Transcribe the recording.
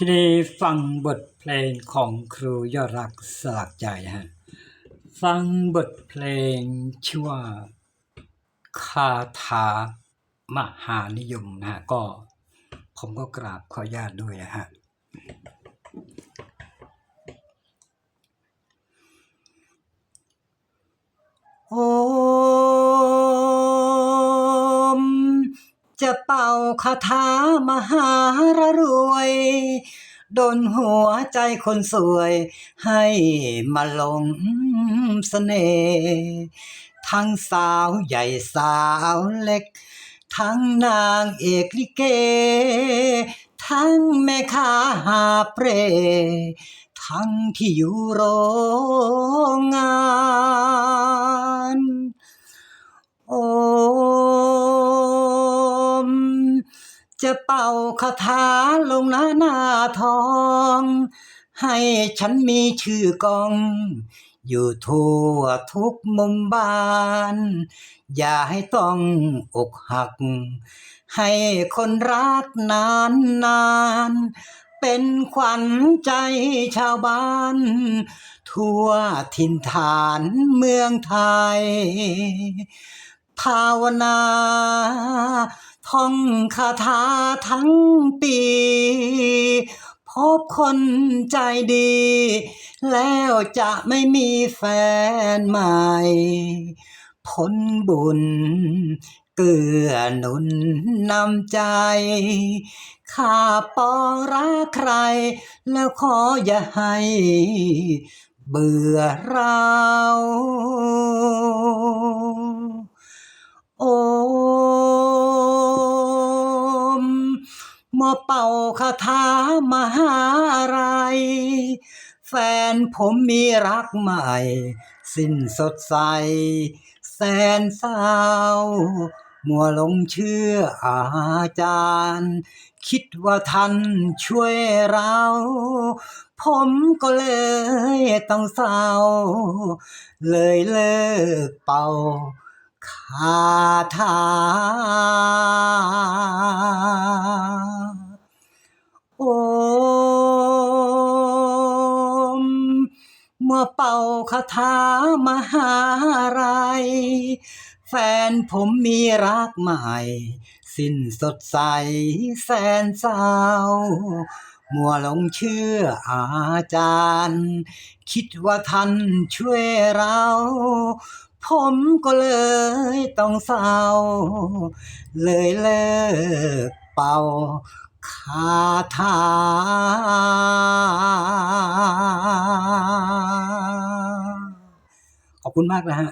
ทีนี้ฟังบทเพลงของครูยอดรักสลักใจฮะฟังบทเพลงชื่อว่าคาถามหานิยมนะฮะก็ผมก็กราบขออนุญาตด้วยนะฮะ คาถามหารรวยดนหัวใจคนสวย ให้มาลงเสน่ห์ทั้งสาวใหญ่สาวเล็ก ทั้งนางเอกลิเก ทั้งแม่ค้าหาเปร ทั้งที่อยู่โรงงาน จะเป่าคาถาลงหน้าหน้าทอง ให้ฉันมีชื่อกอง อยู่ทั่วทุกมุมบ้าน อย่าให้ต้องอกหัก ให้คนรักนานนานเป็นขวัญใจชาวบ้าน ทั่วถิ่นฐานเมืองไทย ภาวนา ท่องคาถาทั้งปี พบคนใจดี แล้วจะไม่มีแฟนใหม่ ผลบุญเกื้อหนุนนำใจ ข้าปอรักใคร แล้วขออย่าให้เบื่อเรา มาเป่าคาถามหาอะไร แฟนผมมีรักใหม่ สิ้นสดใส แสนเศร้า มัวหลงเชื่ออาจารย์ คิดว่าท่านช่วยเรา ผมก็เลยต้องเศร้า เลยเลิกเป่าคาถา เมื่อเป่าคาถามหาไรแฟนผมมีรักใหม่ สิ้นสดใสแสนเศร้า มัวหลงเชื่ออาจารย์ คิดว่าท่านช่วยเรา ผมก็เลยต้องเศร้า เลยเลิกเป่าคาถา คุณมากนะฮะ